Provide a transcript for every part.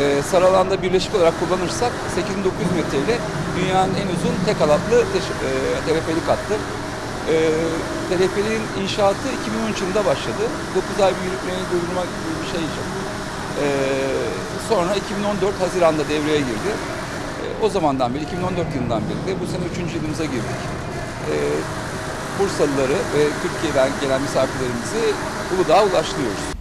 Ee, Saralanda birleşik olarak kullanırsak 8900 metre ile dünyanın en uzun tek halatlı teş- e, teleferik hattı. Ee, teleferin inşaatı 2013 yılında başladı. 9 ay bir yürütmeyi durdurmak gibi bir şey için. Ee, sonra 2014 Haziran'da devreye girdi. O zamandan beri, 2014 yılından beri de bu sene 3. yılımıza girdik. Bursalıları ve Türkiye'den gelen misafirlerimizi Uludağ'a ulaştırıyoruz.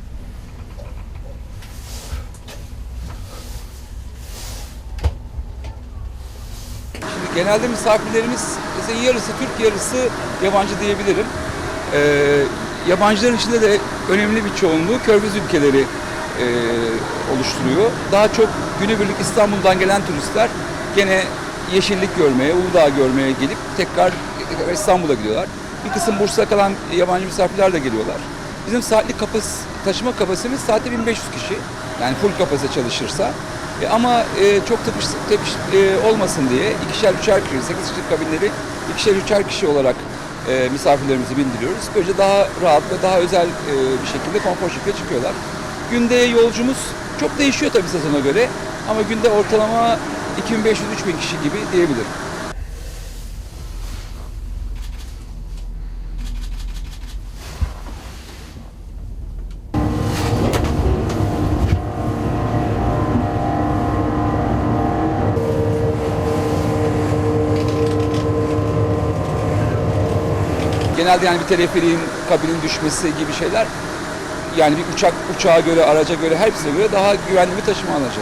Genelde misafirlerimizin yarısı Türk, yarısı yabancı diyebilirim. Ee, yabancıların içinde de önemli bir çoğunluğu Körfez ülkeleri e, oluşturuyor. Daha çok günübirlik İstanbul'dan gelen turistler gene yeşillik görmeye, Uludağ görmeye gelip tekrar İstanbul'a gidiyorlar. Bir kısım Bursa'da kalan yabancı misafirler de geliyorlar. Bizim saatlik kapas taşıma kapasitemiz saatte 1500 kişi. Yani full kapasite çalışırsa. E, ama e, çok tepiş, tepiş e, olmasın diye ikişer üçer kişi, 8 kişilik kabinleri ikişer üçer kişi olarak e, misafirlerimizi bindiriyoruz. Böylece daha rahat ve daha özel e, bir şekilde konfor şekilde çıkıyorlar. Günde yolcumuz çok değişiyor tabii sezona göre ama günde ortalama 2500-3000 kişi gibi diyebilirim. Genelde yani bir teleferiğin kabinin düşmesi gibi şeyler yani bir uçak uçağa göre, araca göre, hepsine göre daha güvenli bir taşıma aracı.